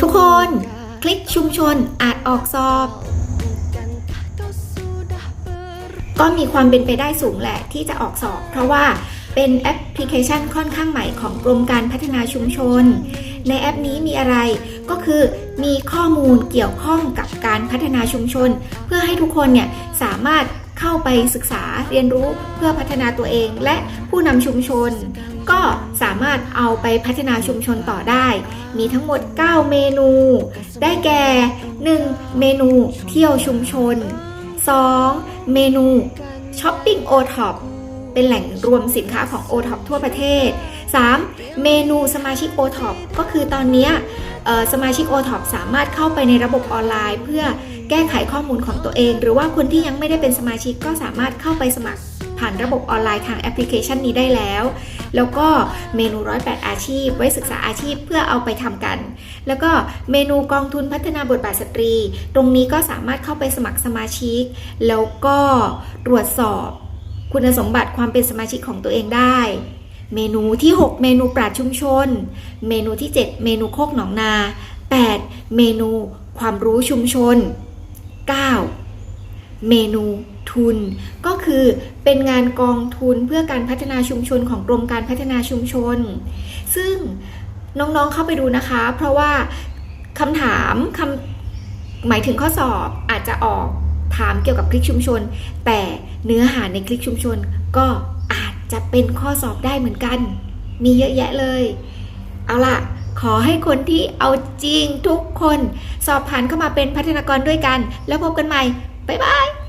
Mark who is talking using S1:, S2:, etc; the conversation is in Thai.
S1: ทุกคน คลิกชุมชนอาจออกสอบ ก็มีความเป็นไปได้สูงแหละที่จะออกสอบ เพราะว่าเป็นแอปพลิเคชันค่อนข้างใหม่ของกรมการพัฒนาชุมชน ในแอปนี้มีอะไรก็คือมีข้อมูลเกี่ยวข้องกับการพัฒนาชุมชน เพื่อให้ทุกคนเนี่ยสามารถ เข้าไปศึกษาเรียนรู้เพื่อพัฒนาตัวเอง และผู้นำชุมชน ก็สามารถเอาไปพัฒนาชุมชนต่อได้ มีทั้งหมด 9 เมนู ได้แก่ 1. เมนูเที่ยวชุมชน 2. เมนูช้อปปิ้งโอท็อปเป็นแหล่งรวมสินค้าของ o t o p ทั่วประเทศ 3. เมนูสมาชิก o t o p ก็คือตอนเนี้ยสมาชิก o t o p สามารถเข้าไปในระบบออนไลน์ เพื่อ แก้ไขข้อมูลของตัวเอง หรือว่าคนที่ยังไม่ได้เป็นสมาชิกก็สามารถเข้าไปสมัครผ่านระบบออนไลน์ทางแอปพลิเคชันนี้ได้แล้ว แล้วก็เมนู 108 อาชีพ ไว้ศึกษาอาชีพเพื่อเอาไปทำกัน แล้วก็เมนูกองทุนพัฒนาบทบาทสตรี ตรงนี้ก็สามารถเข้าไปสมัครสมาชิก แล้วก็ตรวจสอบคุณสมบัติความเป็นสมาชิกของตัวเองได้ เมนูที่ 6 เมนูปราดชุมชน เมนูที่ 7 เมนูโคกหนองนา 8 เมนูความรู้ชุมชน 9 เมนูทุน ก็คือเป็นงานกองทุนเพื่อการพัฒนาชุมชนของกรมการพัฒนาชุมชน ซึ่งน้องๆเข้าไปดูนะคะ เพราะว่าคำถามคำหมายถึงข้อสอบอาจจะออกถามเกี่ยวกับคลิกชุมชน แต่เนื้อหาในคลิกชุมชน ก็อาจจะเป็นข้อสอบได้เหมือนกัน มีเยอะแยะเลย เอาล่ะ ขอให้คนที่เอาจริงทุกคน สอบผ่านเข้ามาเป็นพัฒนากรด้วยกัน แล้วพบกันใหม่ บ๊ายบาย